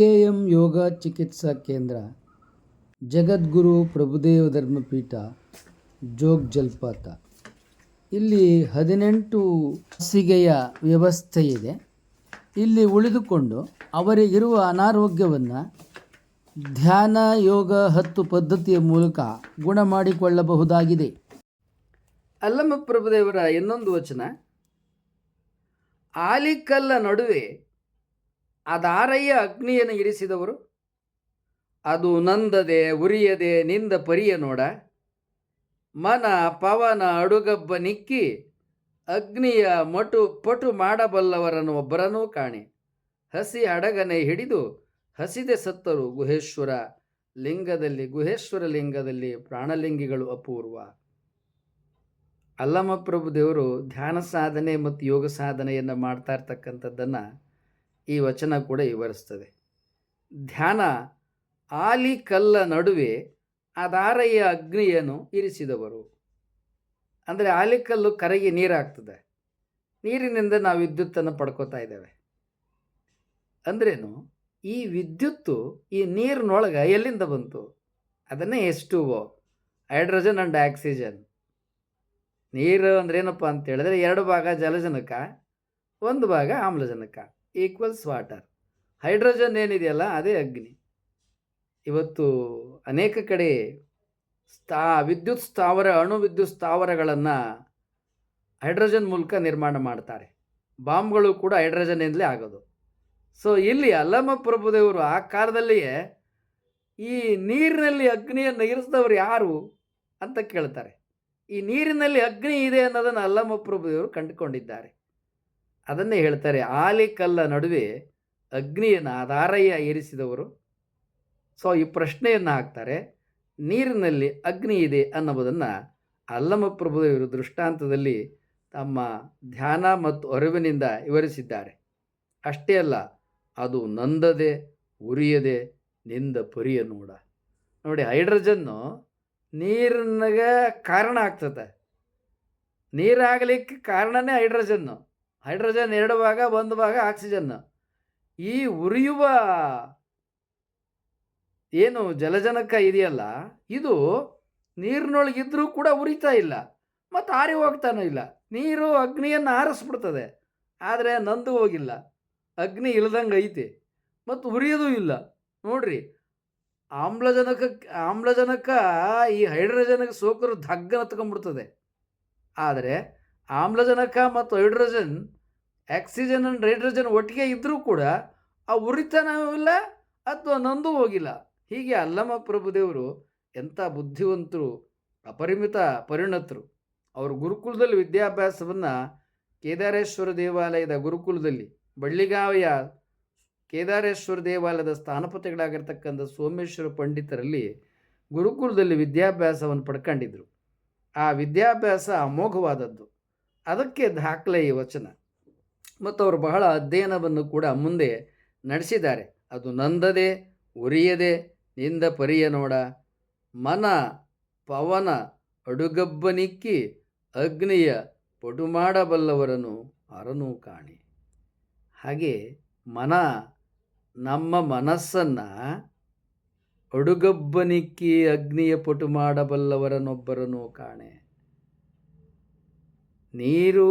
K M ಯೋಗ ಚಿಕಿತ್ಸಾ ಕೇಂದ್ರ, ಜಗದ್ಗುರು ಪ್ರಭುದೇವ ಧರ್ಮಪೀಠ, ಜೋಗ್ ಜಲಪಾತ. ಇಲ್ಲಿ ಹದಿನೆಂಟು ಹಾಸಿಗೆಯ ವ್ಯವಸ್ಥೆ ಇದೆ. ಇಲ್ಲಿ ಉಳಿದುಕೊಂಡು ಅವರಿಗಿರುವ ಅನಾರೋಗ್ಯವನ್ನು ಧ್ಯಾನ ಯೋಗ ಹತ್ತು ಪದ್ಧತಿಯ ಮೂಲಕ ಗುಣ ಮಾಡಿಕೊಳ್ಳಬಹುದಾಗಿದೆ. ಅಲ್ಲಮ್ಮ ಪ್ರಭುದೇವರ ಇನ್ನೊಂದು ವಚನ, ಆಲಿಕಲ್ಲ ನಡುವೆ ಅದಾರಯ್ಯ ಅಗ್ನಿಯನ್ನು ಇರಿಸಿದವರು. ಅದು ನಂದದೆ ಉರಿಯದೆ ನಿಂದ ಪರಿಯ ನೋಡ. ಮನ ಪವನ ಅಡುಗಬ್ಬ ನಿಕ್ಕಿ ಅಗ್ನಿಯ ಮಟು ಪಟು ಮಾಡಬಲ್ಲವರನ್ನು ಒಬ್ಬರನ್ನೂ ಕಾಣೆ. ಹಸಿ ಅಡಗನೆ ಹಿಡಿದು ಹಸಿದೆ ಸತ್ತರು ಗುಹೇಶ್ವರ. ಲಿಂಗದಲ್ಲಿ ಗುಹೇಶ್ವರ ಲಿಂಗದಲ್ಲಿ ಪ್ರಾಣಲಿಂಗಿಗಳು ಅಪೂರ್ವ. ಅಲ್ಲಮ್ಮ ಪ್ರಭು ದೇವರು ಧ್ಯಾನ ಸಾಧನೆ ಮತ್ತು ಯೋಗ ಸಾಧನೆಯನ್ನು ಮಾಡ್ತಾ ಇರ್ತಕ್ಕಂಥದ್ದನ್ನು ಈ ವಚನ ಕೂಡ ವಿವರಿಸ್ತದೆ. ಧ್ಯಾನ ಆಲಿ ಕಲ್ಲ ನಡುವೆ ಅದಾರಯ್ಯ ಅಗ್ನಿಯನ್ನು ಇರಿಸಿದವರು. ಅಂದರೆ ಆಲಿಕಲ್ಲು ಕರಗಿ ನೀರಾಗ್ತದೆ. ನೀರಿನಿಂದ ನಾವು ವಿದ್ಯುತ್ತನ್ನು ಪಡ್ಕೋತಾ ಇದ್ದೇವೆ. ಅಂದ್ರೇನು ಈ ವಿದ್ಯುತ್ತು ಈ ನೀರಿನೊಳಗೆ ಎಲ್ಲಿಂದ ಬಂತು? ಅದನ್ನೇ ಎಷ್ಟು ಹೈಡ್ರೋಜನ್ ಆ್ಯಂಡ್ ಆಕ್ಸಿಜನ್. ನೀರು ಅಂದ್ರೇನಪ್ಪ ಅಂತ ಹೇಳಿದ್ರೆ ಎರಡು ಭಾಗ ಜಲಜನಕ, ಒಂದು ಭಾಗ ಆಮ್ಲಜನಕ. ಈಕ್ವಲ್ಸ್ ವಾಟರ್ ಹೈಡ್ರೋಜನ್ ಏನಿದೆಯಲ್ಲ, ಅದೇ ಅಗ್ನಿ. ಇವತ್ತು ಅನೇಕ ಕಡೆ ಸ್ಥಾ ವಿದ್ಯುತ್ ಸ್ಥಾವರ, ಅಣು ವಿದ್ಯುತ್ ಸ್ಥಾವರಗಳನ್ನು ಹೈಡ್ರೋಜನ್ ಮೂಲಕ ನಿರ್ಮಾಣ ಮಾಡ್ತಾರೆ. ಬಾಂಬ್ಗಳು ಕೂಡ ಹೈಡ್ರೋಜನ್ನಿಂದಲೇ ಆಗೋದು. ಸೊ ಇಲ್ಲಿ ಅಲ್ಲಮ್ಮ ಪ್ರಭುದೇವರು ಆ ಕಾಲದಲ್ಲಿಯೇ ಈ ನೀರಿನಲ್ಲಿ ಅಗ್ನಿಯನ್ನು ಇರಿಸಿದವರು ಯಾರು ಅಂತ ಕೇಳ್ತಾರೆ. ಈ ನೀರಿನಲ್ಲಿ ಅಗ್ನಿ ಇದೆ ಅನ್ನೋದನ್ನು ಅಲ್ಲಮ್ಮ ಪ್ರಭುದೇವರು ಕಂಡುಕೊಂಡಿದ್ದಾರೆ. ಅದನ್ನೇ ಹೇಳ್ತಾರೆ, ಆಲಿ ಕಲ್ಲ ನಡುವೆ ಅಗ್ನಿಯನ್ನು ಆಧಾರಯ್ಯ ಏರಿಸಿದವರು. ಸೊ, ಈ ಪ್ರಶ್ನೆಯನ್ನು ಹಾಕ್ತಾರೆ, ನೀರಿನಲ್ಲಿ ಅಗ್ನಿ ಇದೆ ಅನ್ನೋದನ್ನು ಅಲ್ಲಮ ಪ್ರಭುದೇವರು ದೃಷ್ಟಾಂತದಲ್ಲಿ ತಮ್ಮ ಧ್ಯಾನ ಮತ್ತು ಅರಿವಿನಿಂದ ವಿವರಿಸಿದ್ದಾರೆ. ಅಷ್ಟೇ ಅಲ್ಲ, ಅದು ನಂದದೆ, ಉರಿಯದೆ, ನಿಂದ ಪರಿಯ ನೋಡ. ನೋಡಿ, ಹೈಡ್ರೋಜನ್ನು ನೀರಿನಾಗ ಕಾರಣ ಆಗ್ತದೆ. ನೀರಾಗಲಿಕ್ಕೆ ಕಾರಣನೇ ಹೈಡ್ರೋಜನ್ನು. ಹೈಡ್ರೋಜನ್ ಎರಡು ಭಾಗ, ಒಂದು ಭಾಗ ಆಕ್ಸಿಜನ್. ಈ ಉರಿಯುವ ಏನು ಜಲಜನಕ ಇದೆಯಲ್ಲ, ಇದು ನೀರಿನೊಳಗಿದ್ರೂ ಕೂಡ ಉರಿತಾ ಇಲ್ಲ, ಮತ್ತು ಆರಿ ಹೋಗ್ತಾನೂ ಇಲ್ಲ. ನೀರು ಅಗ್ನಿಯನ್ನು ಆರಿಸ್ಬಿಡ್ತದೆ, ಆದರೆ ನಂದು ಹೋಗಿಲ್ಲ. ಅಗ್ನಿ ಇಲ್ದಂಗೆ ಐತೆ, ಮತ್ತು ಉರಿಯೋದು ಇಲ್ಲ. ನೋಡ್ರಿ, ಆಮ್ಲಜನಕ ಆಮ್ಲಜನಕ ಈ ಹೈಡ್ರೋಜನಕ್ಕೆ ಸೋಕರು ಧಗ್ಗನ ಹತ್ಕೊಂಡ್ಬಿಡ್ತದೆ. ಆದರೆ ಆಮ್ಲಜನಕ ಮತ್ತು ಹೈಡ್ರೋಜನ್, ಆಕ್ಸಿಜನ್ ಆ್ಯಂಡ್ ಹೈಡ್ರೋಜನ್ ಒಟ್ಟಿಗೆ ಇದ್ದರೂ ಕೂಡ ಆ ಉರಿತನವಿಲ್ಲ ಅಥವಾ ನಂದು ಹೋಗಿಲ್ಲ. ಹೀಗೆ ಅಲ್ಲಮ್ಮ ಪ್ರಭುದೇವರು ಎಂಥ ಬುದ್ಧಿವಂತರು, ಅಪರಿಮಿತ ಪರಿಣತರು. ಅವರು ಗುರುಕುಲದಲ್ಲಿ ವಿದ್ಯಾಭ್ಯಾಸವನ್ನು ಕೇದಾರೇಶ್ವರ ದೇವಾಲಯದ ಗುರುಕುಲದಲ್ಲಿ, ಬಳ್ಳಿಗಾವಿಯ ಕೇದಾರೇಶ್ವರ ದೇವಾಲಯದ ಸ್ಥಾನಪತಿಗಳಾಗಿರ್ತಕ್ಕಂಥ ಸೋಮೇಶ್ವರ ಪಂಡಿತರಲ್ಲಿ ಗುರುಕುಲದಲ್ಲಿ ವಿದ್ಯಾಭ್ಯಾಸವನ್ನು ಪಡ್ಕೊಂಡಿದ್ದರು ಆ ವಿದ್ಯಾಭ್ಯಾಸ ಅಮೋಘವಾದದ್ದು. ಅದಕ್ಕೆ ದಾಖಲೆ ಈ ವಚನ. ಮತ್ತು ಅವರು ಬಹಳ ಅಧ್ಯಯನವನ್ನು ಕೂಡ ಮುಂದೆ ನಡೆಸಿದ್ದಾರೆ. ಅದು ನಂದದೆ, ಉರಿಯದೆ, ನಿಂದ ಪರಿಯ ನೋಡ. ಮನ, ಪವನ ಅಡುಗಬ್ಬನಿಕ್ಕಿ ಅಗ್ನಿಯ ಪಟು ಮಾಡಬಲ್ಲವರನ್ನು ಅರನು ಕಾಣಿ. ಹಾಗೆ ಮನ, ನಮ್ಮ ಮನಸ್ಸನ್ನು ಅಡುಗಬ್ಬನಿಕ್ಕಿ ಅಗ್ನಿಯ ಪಟು ಮಾಡಬಲ್ಲವರನೊಬ್ಬರನು ಕಾಣೆ. ನೀರು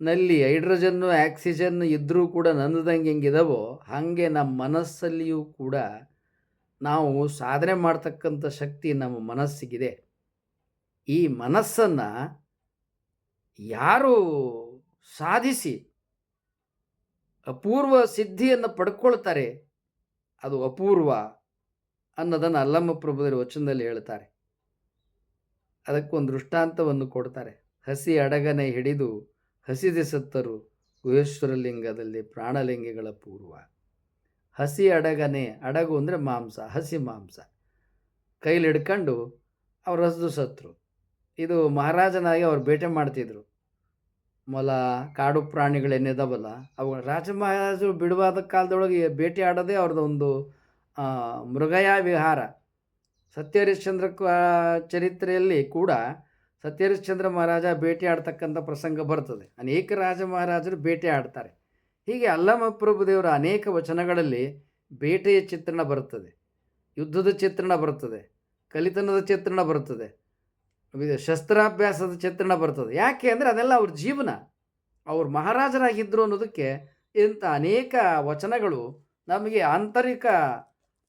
ನಲ್ಲಿ ಹೈಡ್ರೋಜನ್ನು, ಆಕ್ಸಿಜನ್ ಇದ್ದರೂ ಕೂಡ ನಂದದಂಗೆ ಹೆಂಗಿದಾವೋ, ಹಾಗೆ ನಮ್ಮ ಮನಸ್ಸಲ್ಲಿಯೂ ಕೂಡ ನಾವು ಸಾಧನೆ ಮಾಡ್ತಕ್ಕಂಥ ಶಕ್ತಿ ನಮ್ಮ ಮನಸ್ಸಿಗಿದೆ. ಈ ಮನಸ್ಸನ್ನು ಯಾರು ಸಾಧಿಸಿ ಅಪೂರ್ವ ಸಿದ್ಧಿಯನ್ನು ಪಡ್ಕೊಳ್ತಾರೆ, ಅದು ಅಪೂರ್ವ ಅನ್ನೋದನ್ನು ಅಲ್ಲಮ್ಮ ಪ್ರಭುದರ ವಚನದಲ್ಲಿ ಹೇಳ್ತಾರೆ. ಅದಕ್ಕೊಂದು ದೃಷ್ಟಾಂತವನ್ನು ಕೊಡ್ತಾರೆ. ಹಸಿ ಅಡಗನೆ ಹಿಡಿದು ಹಸಿದೆ ಸತ್ತರು ಗುಹೇಶ್ವರಲಿಂಗದಲ್ಲಿ ಪ್ರಾಣಲಿಂಗಗಳ ಪೂರ್ವ. ಹಸಿ ಅಡಗನೆ, ಅಡಗು ಅಂದರೆ ಮಾಂಸ, ಹಸಿ ಮಾಂಸ. ಕೈಲಿ ಹಿಡ್ಕೊಂಡು ಅವ್ರು ಹಸಿದು ಸತ್ರು ಇದು ಮಹಾರಾಜನಾಗಿ ಅವ್ರು ಬೇಟೆ ಮಾಡ್ತಿದ್ರು. ಮೊಲ, ಕಾಡು ಪ್ರಾಣಿಗಳೇನಿದಾವಲ್ಲ, ಅವು ರಾಜ ಮಹಾರಾಜರು ಬಿಡುವಾದ ಕಾಲದೊಳಗೆ ಭೇಟಿ ಆಡೋದೇ ಅವ್ರದ್ದು ಒಂದು ಮೃಗಯ ವಿಹಾರ ಸತ್ಯಹರಿಶ್ಚಂದ್ರ ಚರಿತ್ರೆಯಲ್ಲಿ ಕೂಡ ಸತ್ಯಹರಿಶ್ಚಂದ್ರ ಮಹಾರಾಜ ಬೇಟೆ ಆಡ್ತಕ್ಕಂಥ ಪ್ರಸಂಗ ಬರ್ತದೆ. ಅನೇಕ ರಾಜ ಮಹಾರಾಜರು ಬೇಟೆ ಆಡ್ತಾರೆ. ಹೀಗೆ ಅಲ್ಲಮ ಪ್ರಭುದೇವರ ಅನೇಕ ವಚನಗಳಲ್ಲಿ ಬೇಟೆಯ ಚಿತ್ರಣ ಬರುತ್ತದೆ. ಯುದ್ಧದ ಚಿತ್ರಣ ಬರುತ್ತದೆ. ಕಲಿತನದ ಚಿತ್ರಣ ಬರುತ್ತದೆ. ಶಸ್ತ್ರಾಭ್ಯಾಸದ ಚಿತ್ರಣ ಬರ್ತದೆ. ಯಾಕೆ ಅಂದರೆ ಅದೆಲ್ಲ ಅವ್ರ ಜೀವನ. ಅವ್ರು ಮಹಾರಾಜರಾಗಿದ್ದರು ಅನ್ನೋದಕ್ಕೆ ಇಂಥ ಅನೇಕ ವಚನಗಳು ನಮಗೆ ಆಂತರಿಕ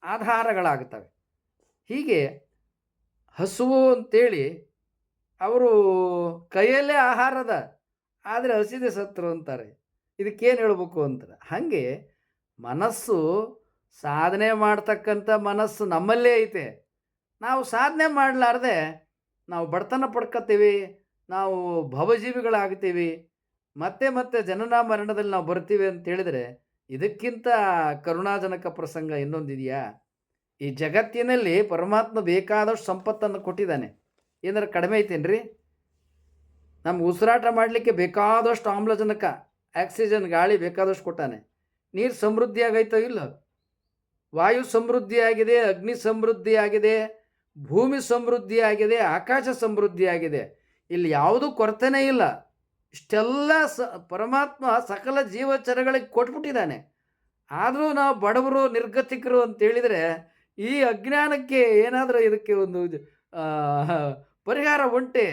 ಆಧಾರಗಳಾಗುತ್ತವೆ ಹೀಗೆ ಹಸುವು ಅಂತೇಳಿ ಅವರು ಕೈಯಲ್ಲೇ ಆಹಾರದ ಆದರೆ ಹಸಿದೆ ಸತ್ರು ಅಂತಾರೆ. ಇದಕ್ಕೇನು ಹೇಳಬೇಕು ಅಂತಾರೆ ಹಾಗೆ ಮನಸ್ಸು ಸಾಧನೆ ಮಾಡ್ತಕ್ಕಂಥ ಮನಸ್ಸು ನಮ್ಮಲ್ಲೇ ಐತೆ. ನಾವು ಸಾಧನೆ ಮಾಡಲಾರ್ದೆ ನಾವು ಬಡತನ ಪಡ್ಕೊತೀವಿ, ನಾವು ಭವಜೀವಿಗಳಾಗ್ತೀವಿ, ಮತ್ತೆ ಮತ್ತೆ ಜನನ ಮರಣದಲ್ಲಿ ನಾವು ಬರ್ತೀವಿ ಅಂತ ಹೇಳಿದರೆ ಇದಕ್ಕಿಂತ ಕರುಣಾಜನಕ ಪ್ರಸಂಗ ಇನ್ನೊಂದಿದೆಯಾ? ಈ ಜಗತ್ತಿನಲ್ಲಿ ಪರಮಾತ್ಮ ಬೇಕಾದಷ್ಟು ಸಂಪತ್ತನ್ನು ಕೊಟ್ಟಿದ್ದಾನೆ. ಏನಾರು ಕಡಿಮೆ ಐತೇನ್ರಿ? ನಮ್ಗೆ ಉಸಿರಾಟ ಮಾಡಲಿಕ್ಕೆ ಬೇಕಾದಷ್ಟು ಆಮ್ಲಜನಕ, ಆಕ್ಸಿಜನ್ ಗಾಳಿ ಬೇಕಾದಷ್ಟು ಕೊಟ್ಟಾನೆ. ನೀರು ಸಮೃದ್ಧಿ ಆಗೈತೋ ಇಲ್ಲ? ವಾಯು ಸಮೃದ್ಧಿಯಾಗಿದೆ ಅಗ್ನಿ ಸಮೃದ್ಧಿಯಾಗಿದೆ ಭೂಮಿ ಸಮೃದ್ಧಿಯಾಗಿದೆ ಆಕಾಶ ಸಮೃದ್ಧಿಯಾಗಿದೆ ಇಲ್ಲಿ ಯಾವುದೂ ಕೊರತೆನೇ ಇಲ್ಲ. ಇಷ್ಟೆಲ್ಲ ಸ, ಪರಮಾತ್ಮ ಸಕಲ ಜೀವಚರಗಳಿಗೆ ಕೊಟ್ಬಿಟ್ಟಿದ್ದಾನೆ. ಆದರೂ ನಾವು ಬಡವರು, ನಿರ್ಗತಿಕರು ಅಂತೇಳಿದರೆ ಈ ಅಜ್ಞಾನಕ್ಕೆ ಏನಾದರೂ ಇದಕ್ಕೆ ಒಂದು ಪರಿಹಾರ ಉಂಟೆ.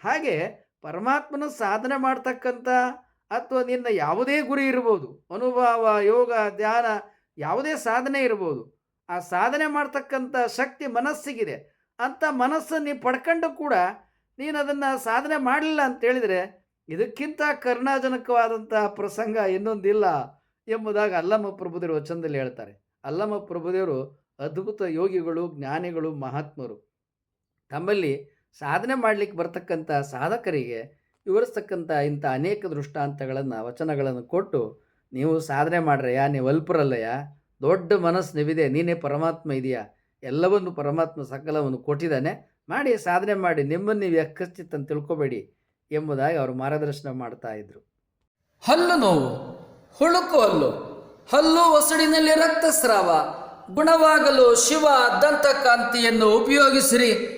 ಹಾಗೆ ಪರಮಾತ್ಮನ ಸಾಧನೆ ಮಾಡ್ತಕ್ಕಂಥ ಅಥವಾ ನಿನ್ನ ಯಾವುದೇ ಗುರಿ ಇರ್ಬೋದು, ಅನುಭವ, ಯೋಗ, ಧ್ಯಾನ ಯಾವುದೇ ಸಾಧನೆ ಇರ್ಬೋದು, ಆ ಸಾಧನೆ ಮಾಡ್ತಕ್ಕಂಥ ಶಕ್ತಿ ಮನಸ್ಸಿಗಿದೆ. ಅಂಥ ಮನಸ್ಸನ್ನು ನೀವು ಪಡ್ಕೊಂಡು ಕೂಡ ನೀನು ಅದನ್ನು ಸಾಧನೆ ಮಾಡಲಿಲ್ಲ ಅಂತ ಹೇಳಿದರೆ ಇದಕ್ಕಿಂತ ಕರುಣಾಜನಕವಾದಂತಹ ಪ್ರಸಂಗ ಇನ್ನೊಂದಿಲ್ಲ ಎಂಬುದಾಗಿ ಅಲ್ಲಮ್ಮ ಪ್ರಭುದೇವರು ವಚನದಲ್ಲಿ ಹೇಳ್ತಾರೆ. ಅಲ್ಲಮ್ಮ ಪ್ರಭುದೇವರು ಅದ್ಭುತ ಯೋಗಿಗಳು, ಜ್ಞಾನಿಗಳು, ಮಹಾತ್ಮರು. ತಮ್ಮಲ್ಲಿ ಸಾಧನೆ ಮಾಡಲಿಕ್ಕೆ ಬರ್ತಕ್ಕಂಥ ಸಾಧಕರಿಗೆ ವಿವರಿಸ್ತಕ್ಕಂಥ ಇಂಥ ಅನೇಕ ದೃಷ್ಟಾಂತಗಳನ್ನು, ವಚನಗಳನ್ನು ಕೊಟ್ಟು, ನೀವು ಸಾಧನೆ ಮಾಡ್ರಯ್ಯ, ನೀವು ಅಲ್ಪರಲ್ಲಯ್ಯ, ದೊಡ್ಡ ಮನಸ್ಸು ನೀವಿದೆ, ನೀನೇ ಪರಮಾತ್ಮ ಇದೆಯಾ? ಎಲ್ಲವನ್ನು ಪರಮಾತ್ಮ ಸಕಲವನ್ನು ಕೊಟ್ಟಿದ್ದಾನೆ. ಮಾಡಿ, ಸಾಧನೆ ಮಾಡಿ, ನಿಮ್ಮನ್ನು ನೀವು ಯಕ್ಕಶ್ಚಿತ್ ಅಂತ ತಿಳ್ಕೊಬೇಡಿ ಎಂಬುದಾಗಿ ಅವರು ಮಾರ್ಗದರ್ಶನ ಮಾಡ್ತಾ ಇದ್ರು. ಹಲ್ಲು ನೋವು, ಹುಳುಕು ಹಲ್ಲು ಹಲ್ಲು ಒಸಡಿನಲ್ಲಿ ರಕ್ತಸ್ರಾವ, ಗುಣವಾಗಲು ಶಿವ ದಂತಕಾಂತಿಯನ್ನು ಉಪಯೋಗಿಸಿರಿ.